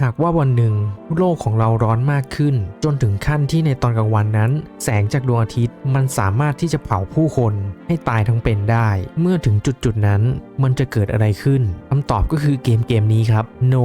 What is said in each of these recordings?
หากว่าวันหนึ่งโลกของเราร้อนมากขึ้น จนถึงขั้นที่ในตอนกลางวันนั้น แสงจากดวงอาทิตย์มันสามารถที่จะเผาผู้คนให้ตายทั้งเป็นได้ เมื่อถึงจุดจุดนั้น มันจะเกิดอะไรขึ้นคำตอบก็คือเกมเกมนี้ครับ No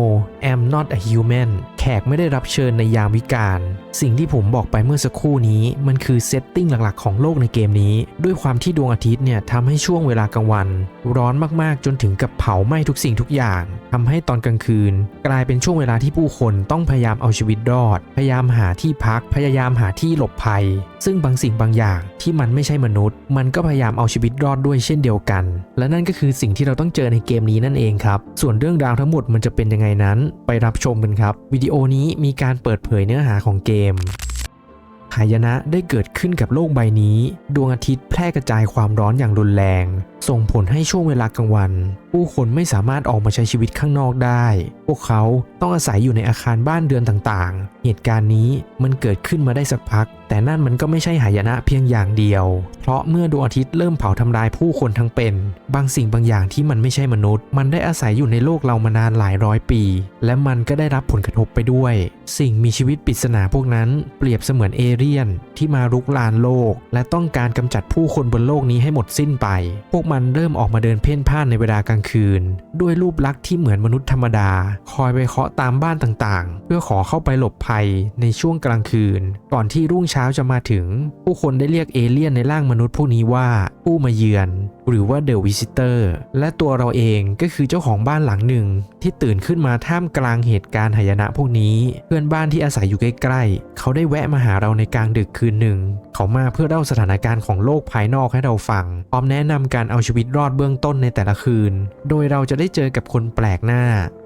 I'm not a human แขกไม่ได้รับเชิญในยามวิกาลสิ่งที่ผมบอกไปเมื่อสักครู่นี้ มันคือเซตติ้งหลักๆของโลกในเกมนี้ ด้วยความที่ดวงอาทิตย์เนี่ยทำให้ช่วงเวลากลางวัน ร้อนมากๆจนถึงกับเผาไหม้ทุกสิ่งทุกอย่างทำให้ตอนกลางคืน กลายเป็นช่วงเวลาที่ผู้คนต้องพยายามเอาชีวิตรอด พยายามหาที่พัก พยายามหาที่หลบภัย ซึ่งบางสิ่งบางอย่างที่มันไม่ใช่มนุษย์ มันก็พยายามเอาชีวิตรอดด้วยเช่นเดียวกัน และนั่นก็คือสิ่งที่เราต้องเจอในเกมนี้นั่นเองครับ ส่วนเรื่องราวทั้งหมดมันจะเป็นยังไงนั้น ไปรับชมกันครับ วิดีโอนี้มีการเปิดเผยเนื้อหาของเกม หายนะได้เกิดขึ้นกับโลกใบนี้ ดวงอาทิตย์แพร่กระจายความร้อนอย่างรุนแรง ส่งผลให้ช่วงเวลากลางวัน ผู้คนไม่สามารถออกมาใช้ชีวิตข้างนอกได้ พวกเขาต้องอาศัยอยู่ในอาคารบ้านเรือนต่างๆ เหตุการณ์นี้มันเกิดขึ้นมาได้สักพักแต่นั่นมันก็ไม่ใช่หายนะเพียงอย่างเดียว เพราะเมื่อดวงอาทิตย์เริ่มเผาทำลายผู้คนทั้งเป็น บางสิ่งบางอย่างที่มันไม่ใช่มนุษย์ มันได้อาศัยอยู่ในโลกเรามานานหลายร้อยปี และมันก็ได้รับผลกระทบไปด้วย สิ่งมีชีวิตปริศนาพวกนั้นเปรียบเสมือนเอเลี่ยน ที่มารุกรานโลก และต้องการกำจัดผู้คนบนโลกนี้ให้หมดสิ้นไป พวกมันเริ่มออกมาเดินเพ่นพ่านในเวลากลางคืน ด้วยรูปลักษณ์ที่เหมือนมนุษย์ธรรมดา คอยไปเคาะตามบ้านต่างๆ เพื่อขอเข้าไปหลบภัยในช่วงกลางคืน ก่อนที่รุ่งเช้าช้าจะมาถึง ผู้คนได้เรียกเอเลี่ยนในร่างมนุษย์พวกนี้ว่าผู้มาเยือน หรือว่าเดอะวิสิเตอร์และตัวเราเองก็คือเจ้าของบ้านหลังหนึ่ง ที่ตื่นขึ้นมาท่ามกลางเหตุการณ์หายนะพวกนี้ เพื่อนบ้านที่อาศัยอยู่ใกล้ๆ เขาได้แวะมาหาเราในกลางดึกคืนหนึ่ง เขามาเพื่อเล่าสถานการณ์ของโลกภายนอกให้เราฟังพร้อมแนะนำการเอาชีวิตรอดเบื้องต้นในแต่ละคืน โดยเราจะได้เจอกับคนแปลกหน้า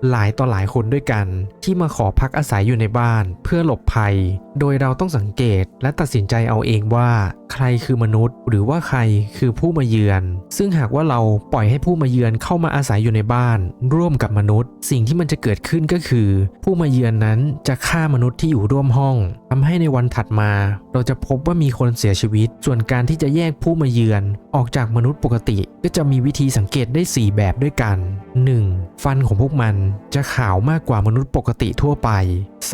หลายต่อหลายคนด้วยกัน ที่มาขอพักอาศัยอยู่ในบ้าน เพื่อหลบภัย โดยเราต้องสังเกตและตัดสินใจเอาเองว่า ใครคือมนุษย์ หรือว่าใครคือผู้มาเยือนซึ่งหากว่าเราปล่อยให้ผู้มาเยือนเข้ามาอาศัยอยู่ในบ้าน ร่วมกับมนุษย์ สิ่งที่มันจะเกิดขึ้นก็คือ ผู้มาเยือนนั้นจะฆ่ามนุษย์ที่อยู่ร่วมห้องทำให้ในวันถัดมา เราจะพบว่ามีคนเสียชีวิต ส่วนการที่จะแยกผู้มาเยือน ออกจากมนุษย์ปกติ ก็จะมีวิธีสังเกตได้ 4 แบบด้วยกัน 1. ฟันของพวกมันจะขาวมากกว่ามนุษย์ปกติทั่วไป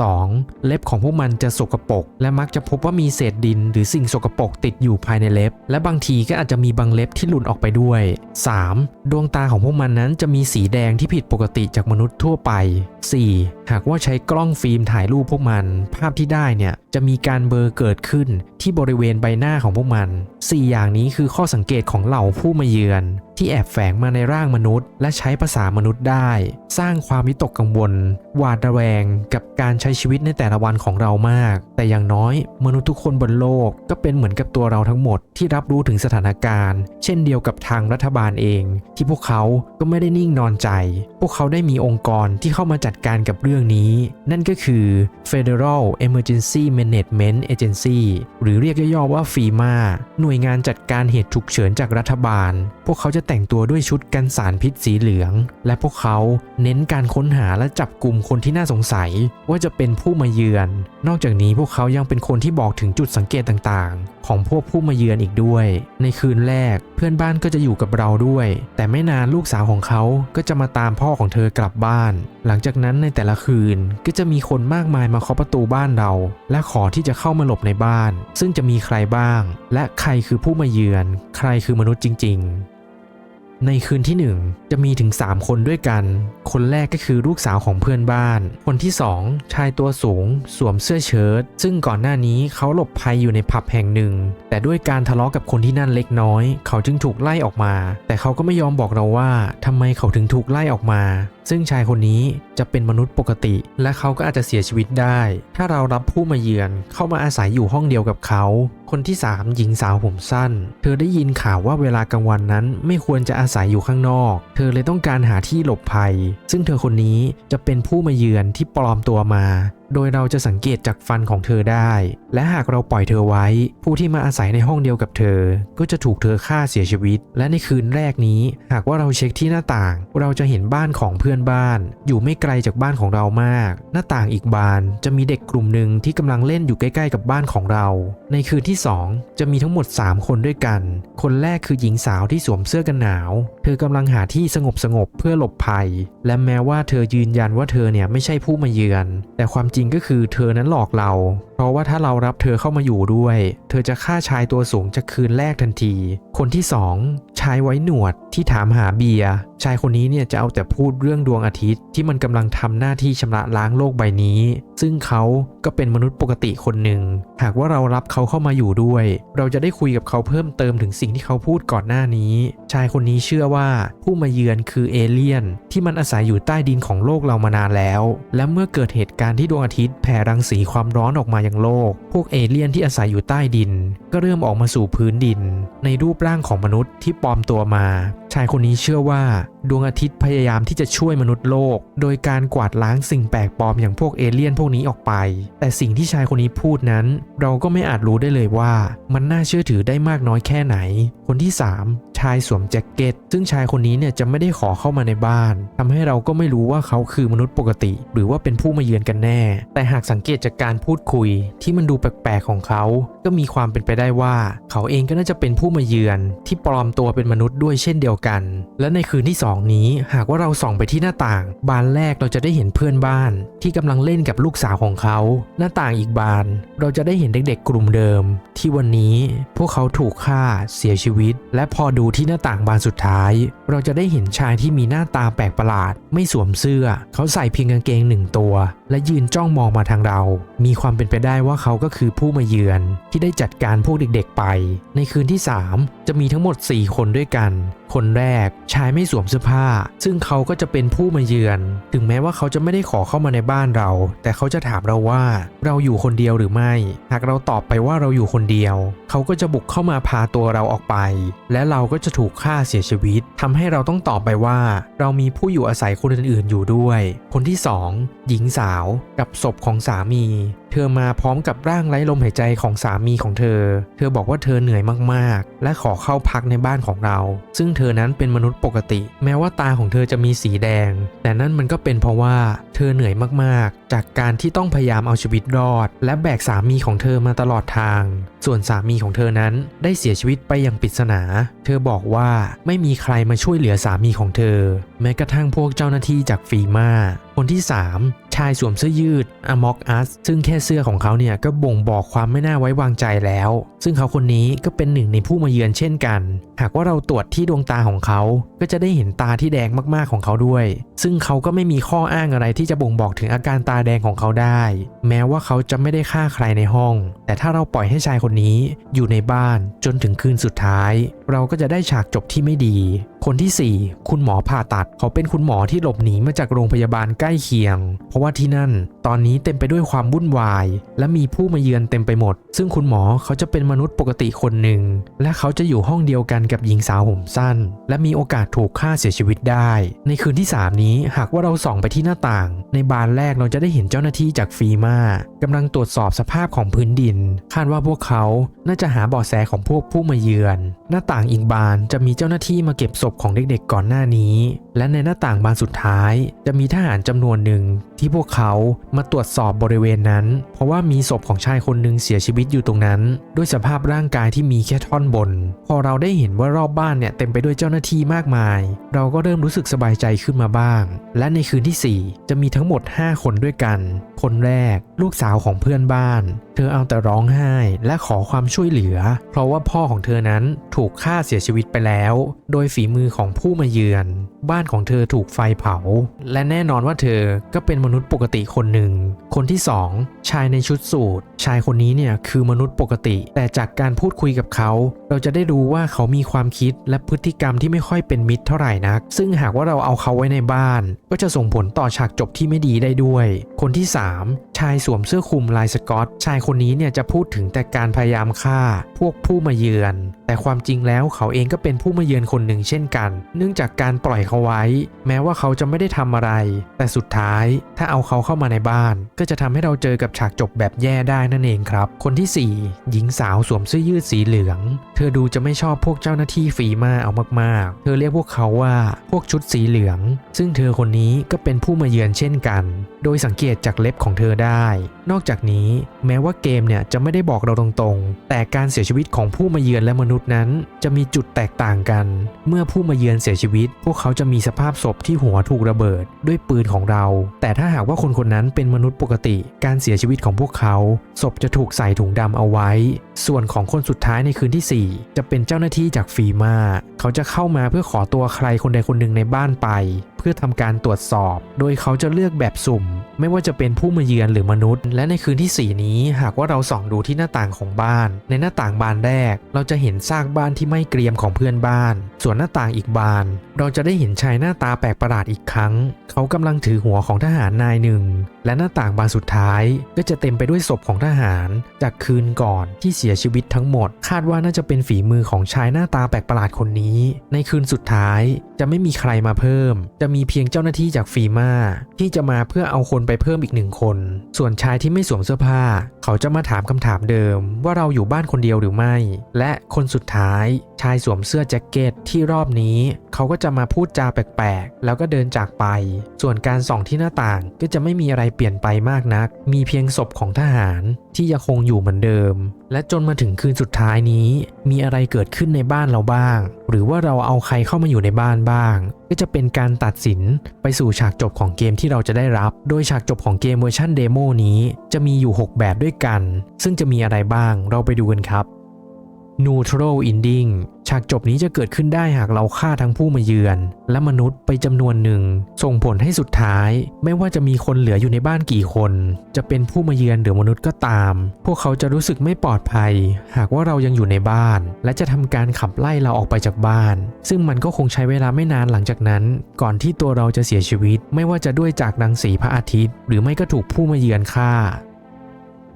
2. เล็บของพวกมันจะสกปรกและมักจะพบว่ามีเศษดิน หรือสิ่งสกปรกติดอยู่ภายในเล็บ และบางทีก็อาจจะมีบางเล็บที่หลุดออกไปด้วย 3. ดวงตาของพวกมันนั้นจะมีสีแดงที่ผิดปกติจากมนุษย์ทั่วไป 4. หากว่าใช้กล้องฟิล์มถ่ายรูปพวกมัน ภาพที่ได้เนี่ยจะมีการเบลอเกิดขึ้นที่บริเวณใบหน้าของพวกมัน 4 อย่างนี้คือข้อสังเกตของเหล่าผู้มาเยือน ที่แอบแฝงมาในร่างมนุษย์ และใช้ภาษามนุษย์ได้ สร้างความวิตกกังวล หวาดระแวง กับการใช้ชีวิตในแต่ละวันของเรามาก แต่อย่างน้อย มนุษย์ทุกคนบนโลกก็เป็นเหมือนกับตัวเราทั้งหมดที่รับรู้ถึงสถานการณ์ เช่นเดียวกับทางรัฐบาลเอง ที่พวกเขาก็ไม่ได้นิ่งนอนใจ พวกเขาได้มีองค์กรที่เข้ามาจัดการกับเรื่องนี้ นั่นก็คือ Federal Emergency Management Agency หรือเรียกย่อๆว่าฟีมาหน่วยงานจัดการเหตุฉุกเฉินจากรัฐบาล พวกเขาจะแต่งตัวด้วยชุดกันสารพิษสีเหลือง และพวกเขาเน้นการค้นหาและจับกลุ่มคนที่น่าสงสัย ว่าจะเป็นผู้มาเยือน นอกจากนี้พวกเขายังเป็นคนที่บอกถึงจุดสังเกตต่างๆ ของพวกผู้มาเยือนอีกด้วย ในคืนแรกเพื่อนบ้านก็็จะอยู่กับเราด้วย แต่ไม่นานลูกสาวของเขาก็จะมาตามพ่อของเธอกลับบ้าน หลังจากนั้นในแต่ละคืนก็จะมีคนมากมายมาเคาะประตูบ้านเรา และขอที่จะเข้ามาหลบในบ้าน ซึ่งจะมีใครบ้าง และใครคือผู้มาเยือน ใครคือมนุษย์จริง ๆ ในคืนที่ 1 จะมีถึง 3 คนด้วยกัน คนแรกก็คือลูกสาวของเพื่อนบ้าน คนที่ 2 ชายตัวสูง สวมเสื้อเชิ้ต ซึ่งก่อนหน้านี้เขาหลบภัยอยู่ในผับแห่งหนึ่ง แต่ด้วยการทะเลาะกับคนที่นั่นเล็กน้อย เขาจึงถูกไล่ออกมา แต่เขาก็ไม่ยอมบอกเราว่าทำไมเขาถึงถูกไล่ออกมา ซึ่งชายคนนี้จะเป็นมนุษย์ปกติ และเขาก็อาจจะเสียชีวิตได้ ถ้าเรารับผู้มาเยือนเข้ามาอาศัยอยู่ห้องเดียวกับเขา คนที่ 3 หญิงสาวผมสั้น เธอได้ยินข่าวว่าเวลากลางวันนั้นไม่ควรจะอาศัยอยู่ข้างนอก เธอเลยต้องการหาที่หลบภัย ซึ่งเธอคนนี้จะเป็นผู้มาเยือนที่ปลอมตัวมาโดยเราจะสังเกตจากฟันของเธอได้ และหากเราปล่อยเธอไว้ ผู้ที่มาอาศัยในห้องเดียวกับเธอ ก็จะถูกเธอฆ่าเสียชีวิต และในคืนแรกนี้ หากว่าเราเช็คที่หน้าต่าง เราจะเห็นบ้านของเพื่อนบ้าน อยู่ไม่ไกลจากบ้านของเรามาก หน้าต่างอีกบานจะมีเด็กกลุ่มหนึ่งที่กำลังเล่นอยู่ใกล้ๆกับบ้านของเรา ในคืนที่ 2 จะมีทั้งหมด 3 คนด้วยกัน คนแรกคือหญิงสาวที่สวมเสื้อกันหนาว เธอกำลังหาที่สงบสงบๆเพื่อหลบภัย และแม้ว่าเธอยืนยันว่าเธอเนี่ยไม่ใช่ผู้มาเยือน แต่ความจริงก็คือเธอนั้นหลอกเรา เพราะว่าถ้าเรารับเธอเข้ามาอยู่ด้วย เธอจะฆ่าชายตัวสูงจากคืนแรกทันที คนที่สอง ชายไว้หนวดที่ถามหาเบียร์ชายคนนี้เนี่ยจะเอาแต่พูดเรื่องดวงอาทิตย์ที่มันกำลังทำหน้าที่ชำระล้างโลกใบนี้ ซึ่งเขาก็เป็นมนุษย์ปกติคนหนึ่ง หากว่าเรารับเขาเข้ามาอยู่ด้วย เราจะได้คุยกับเขาเพิ่มเติมถึงสิ่งที่เขาพูดก่อนหน้านี้ ชายคนนี้เชื่อว่าผู้มาเยือนคือเอเลี่ยน ที่มันอาศัยอยู่ใต้ดินของโลกเรามานานแล้ว และเมื่อเกิดเหตุการณ์ที่ดวงอาทิตย์แผ่รังสีความร้อนออกมายังโลก พวกเอเลี่ยนที่อาศัยอยู่ใต้ดิน ก็เริ่มออกมาสู่พื้นดิน ในรูปร่างของมนุษย์ที่ปลอมตัวมาชายคนนี้เชื่อว่าดวงอาทิตย์พยายามที่จะช่วยมนุษย์โลก โดยการกวาดล้างสิ่งแปลกปลอมอย่างพวกเอเลี่ยนพวกนี้ออกไป แต่สิ่งที่ชายคนนี้พูดนั้น เราก็ไม่อาจรู้ได้เลยว่า มันน่าเชื่อถือได้มากน้อยแค่ไหน คนที่ 3 ชายสวมแจ็คเก็ต ซึ่งชายคนนี้เนี่ยจะไม่ได้ขอเข้ามาในบ้านทำให้เราก็ไม่รู้ว่าเขาคือมนุษย์ปกติ หรือว่าเป็นผู้มาเยือนกันแน่ แต่หากสังเกตจากการพูดคุย ที่มันดูแปลกๆของเขา ก็มีความเป็นไปได้ว่า เขาเองก็น่าจะเป็นผู้มาเยือน ที่ปลอมตัวเป็นมนุษย์ด้วยเช่นเดียวกัน และในคืนที่ 2 นี้หากว่าเราส่องไปที่หน้าต่าง บานแรกเราจะได้เห็นเพื่อนบ้าน ที่กำลังเล่นกับลูกสาวของเขา หน้าต่างอีกบาน เราจะได้เห็นเด็กๆ กลุ่มเดิม ที่วันนี้พวกเขาถูกฆ่าเสียชีวิต และพอดูที่หน้าต่างบานสุดท้าย เราจะได้เห็นชายที่มีหน้าตาแปลกประหลาด ไม่สวมเสื้อ เขาใส่เพียงกางเกงหนึ่งตัว และยืนจ้องมองมาทางเรา มีความเป็นไปได้ว่าเขาก็คือผู้มาเยือนที่ได้จัดการพวกเด็กๆไป ในคืนที่ 3 จะมีทั้งหมด 4 คนด้วยกันคนแรกชายไม่สวมเสื้อผ้า ซึ่งเขาก็จะเป็นผู้มาเยือน ถึงแม้ว่าเขาจะไม่ได้ขอเข้ามาในบ้านเรา แต่เขาจะถามเราว่า เราอยู่คนเดียวหรือไม่ หากเราตอบไปว่าเราอยู่คนเดียว เขาก็จะบุกเข้ามาพาตัวเราออกไป และเราก็จะถูกฆ่าเสียชีวิตทำให้เราต้องตอบไปว่า เรามีผู้อยู่อาศัยคนอื่นๆอยู่ด้วย คนที่สองหญิงสาว กับศพของสามีเธอมาพร้อมกับร่างไร้ลมหายใจของสามีของเธอ เธอบอกว่าเธอเหนื่อยมากๆ และขอเข้าพักในบ้านของเรา ซึ่งเธอนั้นเป็นมนุษย์ปกติ แม้ว่าตาของเธอจะมีสีแดง แต่นั่นมันก็เป็นเพราะว่า เธอเหนื่อยมากๆ จากการที่ต้องพยายามเอาชีวิตรอด และแบกสามีของเธอมาตลอดทาง ส่วนสามีของเธอนั้นได้เสียชีวิตไปอย่างปริศนา เธอบอกว่าไม่มีใครมาช่วยเหลือสามีของเธอ แม้กระทั่งพวกเจ้าหน้าที่จากฟีมาคนที่ 3 ชายสวมเสื้อยืด Amok Us ซึ่งแค่เสื้อของเขาเนี่ยก็บ่งบอกความไม่น่าไว้วางใจแล้ว ซึ่งเขาคนนี้ก็เป็นหนึ่งในผู้มาเยือนเช่นกัน หากว่าเราตรวจที่ดวงตาของเขา ก็จะได้เห็นตาที่แดงมากๆของเขาด้วย ซึ่งเขาก็ไม่มีข้ออ้างอะไรที่จะบ่งบอกถึงอาการตาแดงของเขาได้ แม้ว่าเขาจะไม่ได้ฆ่าใครในห้อง แต่ถ้าเราปล่อยให้ชายคนนี้อยู่ในบ้านจนถึงคืนสุดท้าย เราก็จะได้ฉากจบที่ไม่ดีคนที่ 4 คุณหมอผ่าตัด เขาเป็นคุณหมอที่หลบหนีมาจากโรงพยาบาลใกล้เคียง เพราะว่าที่นั่น ตอนนี้เต็มไปด้วยความวุ่นวาย และมีผู้มาเยือนเต็มไปหมด ซึ่งคุณหมอเขาจะเป็นมนุษย์ปกติคนหนึ่ง และเขาจะอยู่ห้องเดียวกันกับหญิงสาวผมสั้น และมีโอกาสถูกฆ่าเสียชีวิตได้ ในคืนที่ 3 นี้หากว่าเราส่องไปที่หน้าต่าง ในบานแรกเราจะได้เห็นเจ้าหน้าที่จากฟีมากำลังตรวจสอบสภาพของพื้นดิน คาดว่าพวกเขาน่าจะหาเบาะแสของพวกผู้มาเยือน หน้าต่างอีกบานจะมีเจ้าหน้าที่มาเก็บศพของเด็กๆก่อนหน้านี้ และในหน้าต่างบานสุดท้าย จะมีทหารจำนวนหนึ่งที่พวกเขามาตรวจสอบบริเวณนั้น เพราะว่ามีศพของชายคนหนึ่งเสียชีวิตอยู่ตรงนั้น ด้วยสภาพร่างกายที่มีแค่ท่อนบน พอเราได้เห็นว่ารอบบ้านเนี่ยเต็มไปด้วยเจ้าหน้าที่มากมาย เราก็เริ่มรู้สึกสบายใจขึ้นมาบ้าง และในคืนทีสี่ 4 จะมีทั้งหมด 5 คนด้วยกัน คนแรก ลูกสาวของเพื่อนบ้าน เธอเอาแต่ร้องไห้และขอความช่วยเหลือ เพราะว่าพ่อของเธอนั้นถูกฆ่าเสียชีวิตไปแล้ว โดยฝีมือของผู้มาเยือน บ้านของเธอถูกไฟเผา และแน่นอนว่าเธอก็เป็นมนุษย์ปกติคนหนึ่งคนที่สองชายในชุดสูทชายคนนี้เนี่ยคือมนุษย์ปกติ แต่จากการพูดคุยกับเขา เราจะได้รู้ว่าเขามีความคิดและพฤติกรรมที่ไม่ค่อยเป็นมิตรเท่าไหร่นัก ซึ่งหากว่าเราเอาเขาไว้ในบ้าน ก็จะส่งผลต่อฉากจบที่ไม่ดีได้ด้วย คนที่ 3 ชายสวมเสื้อคลุมลายสกอต ชายคนนี้เนี่ยจะพูดถึงแต่การพยายามฆ่า พวกผู้มาเยือน แต่ความจริงแล้วเขาเองก็เป็นผู้มาเยือนคนหนึ่งเช่นกัน เนื่องจากการปล่อยเขาไว้ แม้ว่าเขาจะไม่ได้ทำอะไร แต่สุดท้ายถ้าเอาเขาเข้ามาในบ้าน ก็จะทำให้เราเจอกับฉากจบแบบแย่ได้นั่นเองครับ คนทีสี่ 4 หญิงสาวสวมเสื้อยืดสีเหลือง เธอดูจะไม่ชอบพวกเจ้าหน้าที่ฟีมาเอามาก ๆ เธอเรียกพวกเขาว่าพวกชุดสีเหลือง ซึ่งเธอคนนี้ก็เป็นผู้มาเยือนเช่นกัน โดยสังเกตจากเล็บของเธอได้ นอกจากนี้แม้ว่าเกมเนี่ยจะไม่ได้บอกเราตรงๆ แต่การเสียชีวิตของผู้มาเยือนและมนุษย์นั้น จะมีจุดแตกต่างกัน เมื่อผู้มาเยือนเสียชีวิต พวกเขาจะมีสภาพศพที่หัวถูกระเบิดด้วยปืนของเรา แต่ถ้าหากว่าคนคนนั้นเป็นมนุษย์ปกติ การเสียชีวิตของพวกเขา ศพจะถูกใส่ถุงดำเอาไว้ ส่วนของคนสุดท้ายในคืนที่ 4 จะเป็นเจ้าหน้าที่จากฟีมา เขาจะเข้ามาเพื่อขอตัวใครคนใดคนหนึ่งในบ้านไป เพื่อทำการตรวจสอบ โดยเขาจะเลือกแบบสุ่ม ไม่ว่าจะเป็นผู้มาเยือนหรือมนุษย์ และในคืนที่ 4 นี้หากว่าเราส่องดูที่หน้าต่างของบ้าน ในหน้าต่างบานแรก เราจะเห็นซากบ้านที่ไม่เกรียมของเพื่อนบ้าน ส่วนหน้าต่างอีกบาน เราจะได้เห็นชายหน้าตาแปลกประหลาดอีกครั้ง เขากำลังถือหัวของทหารนายหนึ่ง และหน้าต่างบานสุดท้าย ก็จะเต็มไปด้วยศพของทหาร จากคืนก่อนที่เสียชีวิตทั้งหมด คาดว่าน่าจะเป็นฝีมือของชายหน้าตาแปลกประหลาดคนนี้ ในคืนสุดท้าย จะไม่มีใครมาเพิ่ม จะมีเพียงเจ้าหน้าที่จากฟีมาที่จะมาเพื่อเอาคนไปเพิ่มอีกหนึ่งคน ส่วนชายที่ไม่สวมเสื้อผ้า เขาจะมาถามคำถามเดิม ว่าเราอยู่บ้านคนเดียวหรือไม่ และคนสุดท้าย ชายสวมเสื้อแจ็คเก็ตที่รอบนี้ เขาก็จะมาพูดจาแปลกๆ แล้วก็เดินจากไป ส่วนการส่องที่หน้าต่างก็จะไม่มีอะไรเปลี่ยนไปมากนัก มีเพียงศพของทหารที่ยังคงอยู่เหมือนเดิม และจนมาถึงคืนสุดท้ายนี้ มีอะไรเกิดขึ้นในบ้านเราบ้าง หรือว่าเราเอาใครเข้ามาอยู่ในบ้านบ้าง ก็จะเป็นการตัดสินไปสู่ฉากจบของเกมที่เราจะได้รับ โดยฉากจบของเกมเวอร์ชันเดโมนี้ จะมีอยู่ 6 แบบด้วยกัน ซึ่งจะมีอะไรบ้างเราไปดูกันครับ Neutral Ending ฉากจบนี้จะเกิดขึ้นได้หากเราฆ่าทั้งผู้มาเยือน และมนุษย์ไปจำนวนหนึ่ง ส่งผลให้สุดท้าย ไม่ว่าจะมีคนเหลืออยู่ในบ้านกี่คน จะเป็นผู้มาเยือนหรือมนุษย์ก็ตาม พวกเขาจะรู้สึกไม่ปลอดภัย หากว่าเรายังอยู่ในบ้าน และจะทำการขับไล่เราออกไปจากบ้าน ซึ่งมันก็คงใช้เวลาไม่นานหลังจากนั้น ก่อนที่ตัวเราจะเสียชีวิต ไม่ว่าจะด้วยจากรังสีพระอาทิตย์ หรือไม่ก็ถูกผู้มาเยือนฆ่า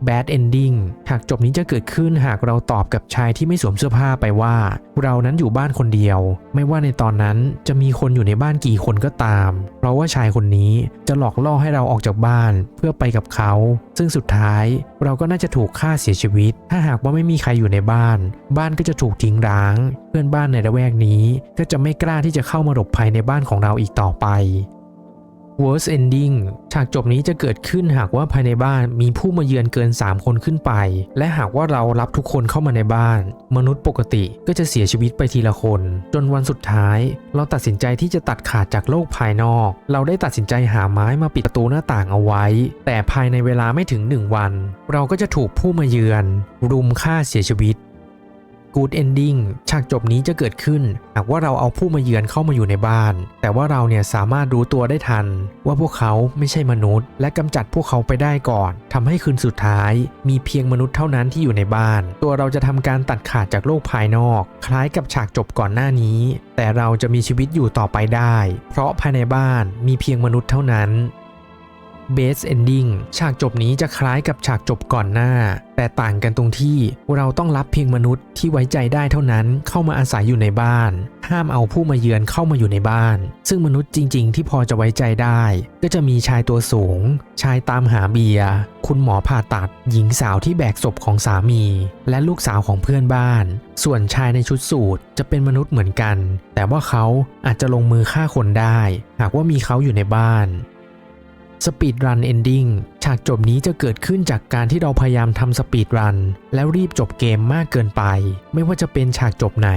Bad Ending หากจบนี้จะเกิดขึ้นหากเราตอบกับชายที่ไม่สวมเสื้อผ้าไปว่า เรานั้นอยู่บ้านคนเดียว ไม่ว่าในตอนนั้นจะมีคนอยู่ในบ้านกี่คนก็ตาม เพราะว่าชายคนนี้จะหลอกล่อให้เราออกจากบ้านเพื่อไปกับเขา ซึ่งสุดท้ายเราก็น่าจะถูกฆ่าเสียชีวิต ถ้าหากว่าไม่มีใครอยู่ในบ้าน บ้านก็จะถูกทิ้งร้าง เพื่อนบ้านในระแวกนี้ ก็จะไม่กล้าที่จะเข้ามาหลบภัยในบ้านของเราอีกต่อไป Worst Ending ฉากจบนี้จะเกิดขึ้นหากว่าภายในบ้านมีผู้มาเยือนเกิน 3 คนขึ้นไป และหากว่าเรารับทุกคนเข้ามาในบ้าน มนุษย์ปกติก็จะเสียชีวิตไปทีละคน จนวันสุดท้าย เราตัดสินใจที่จะตัดขาดจากโลกภายนอก เราได้ตัดสินใจหาไม้มาปิดประตูหน้าต่างเอาไว้ แต่ภายในเวลาไม่ถึง 1 วัน เราก็จะถูกผู้มาเยือน รุมฆ่าเสียชีวิต Good Ending ฉากจบนี้จะเกิดขึ้น หากว่าเราเอาผู้มาเยือนเข้ามาอยู่ในบ้าน แต่ว่าเราเนี่ยสามารถรู้ตัวได้ทัน ว่าพวกเขาไม่ใช่มนุษย์ และกำจัดพวกเขาไปได้ก่อนทำให้คืนสุดท้าย มีเพียงมนุษย์เท่านั้นที่อยู่ในบ้าน ตัวเราจะทำการตัดขาดจากโลกภายนอก คล้ายกับฉากจบก่อนหน้านี้ แต่เราจะมีชีวิตอยู่ต่อไปได้ เพราะภายในบ้านมีเพียงมนุษย์เท่านั้น Base Ending ฉากจบนี้จะคล้ายกับฉากจบก่อนหน้า แต่ต่างกันตรงที่เราต้องรับเพียงมนุษย์ที่ไว้ใจได้เท่านั้นเข้ามาอาศัยอยู่ในบ้าน ห้ามเอาผู้มาเยือนเข้ามาอยู่ในบ้าน ซึ่งมนุษย์จริง ๆ ที่พอจะไว้ใจได้ ก็จะมีชายตัวสูง ชายตามหาเบียร์คุณหมอผ่าตัด หญิงสาวที่แบกศพของสามี และลูกสาวของเพื่อนบ้าน ส่วนชายในชุดสูทจะเป็นมนุษย์เหมือนกัน แต่ว่าเขาอาจจะลงมือฆ่าคนได้ หากว่ามีเขาอยู่ในบ้าน สปีดรันเอนดิ้งฉากจบนี้จะเกิดขึ้นจากการที่เราพยายามทำสปีดรันแล้วรีบจบเกมมากเกินไป ไม่ว่าจะเป็นฉากจบไหน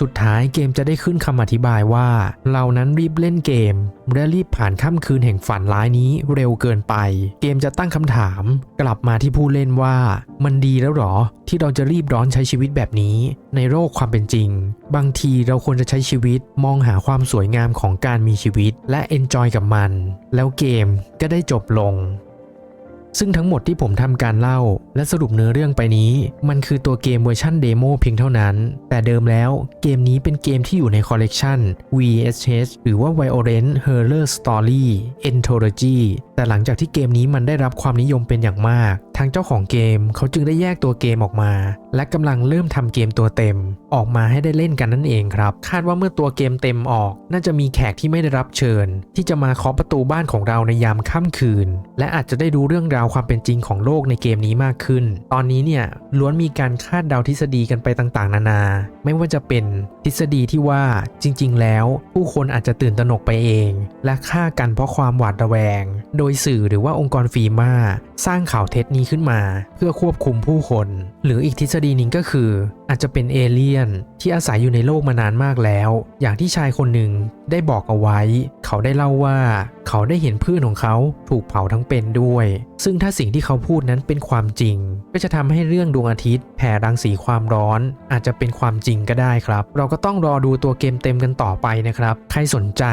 สุดท้ายเกมจะได้ขึ้นคำอธิบายว่า เรานั้นรีบเล่นเกม และรีบผ่านค่ำคืนแห่งฝันร้ายนี้เร็วเกินไป เกมจะตั้งคำถาม กลับมาที่ผู้เล่นว่า มันดีแล้วหรอ ที่เราจะรีบร้อนใช้ชีวิตแบบนี้ ในโลกความเป็นจริง บางทีเราควรจะใช้ชีวิตมองหาความสวยงามของการมีชีวิต และเอนจอยกับมัน แล้วเกมก็ได้จบลง ซึ่งทั้งหมดที่ผมทำการเล่า และสรุปเนื้อเรื่องไปนี้ มันคือตัวเกมเวอร์ชันเดโมเพียงเท่านั้น แต่เดิมแล้วเกมนี้เป็นเกมที่อยู่ในคอลเลกชัน VSH หรือว่า Violent Horror Story Anthology แต่หลังจากที่เกมนี้มันได้รับความนิยมเป็นอย่างมาก ทางเจ้าของเกมเขาจึงได้แยกตัวเกมออกมา และกำลังเริ่มทำเกมตัวเต็ม ออกมาให้ได้เล่นกันนั่นเองครับ คาดว่าเมื่อตัวเกมเต็มออก น่าจะมีแขกที่ไม่ได้รับเชิญ ที่จะมาเคาะประตูบ้านของเราในยามค่ำคืน และอาจจะได้ดูเรื่องราวความเป็นจริงของโลกในเกมนี้มากขึ้น ตอนนี้เนี่ยล้วนมีการคาดเดาทฤษฎีกันไปต่างๆ นานา ไม่ว่าจะเป็นทฤษฎีที่ว่าจริง ๆ แล้ว ผู้คนอาจจะตื่นตระหนกไปเอง และฆ่ากันเพราะความหวาดระแวง โดยสื่อหรือว่าองค์กรฟีมาสร้างข่าวเท็จนี้ขึ้นมา เพื่อควบคุมผู้คน หรืออีกทฤษฎีหนึ่งก็คือ อาจจะเป็นเอเลี่ยน ที่อาศัยอยู่ในโลกมานานมากแล้ว อย่างที่ชายคนหนึ่งได้บอกเอาไว้ เขาได้เล่าว่าเขาได้เห็นเพื่อนของเขาถูกเผาทั้งเป็นด้วย ซึ่งถ้าสิ่งที่เขาพูดนั้นเป็นความจริง ก็จะทำให้เรื่องดวงอาทิตย์แผ่รังสีความร้อน อาจจะเป็นความจริงก็ได้ครับ เราก็ต้องรอดูตัวเกมเต็มกันต่อไปนะครับ ใครสนใจ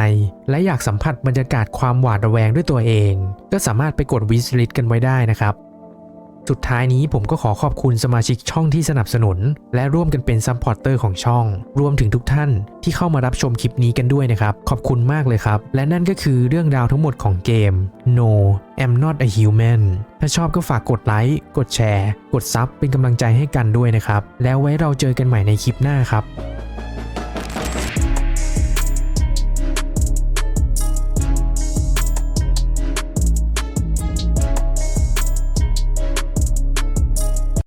และอยากสัมผัสบรรยากาศความหวาดระแวงด้วยตัวเอง ก็สามารถไปกดวิสลิตกันไว้ได้นะครับ สุดท้ายนี้ผมก็ขอขอบคุณสมาชิกช่องที่สนับสนุน และร่วมกันเป็นซัพพอร์เตอร์ของช่อง รวมถึงทุกท่านที่เข้ามารับชมคลิปนี้กันด้วยนะครับ ขอบคุณมากเลยครับ และนั่นก็คือเรื่องราวทั้งหมดของเกม No I'm not a human ถ้าชอบก็ฝากกดไลค์กดแชร์ กดซับเป็นกำลังใจให้กันด้วยนะครับ แล้วไว้เราเจอกันใหม่ในคลิปหน้าครับ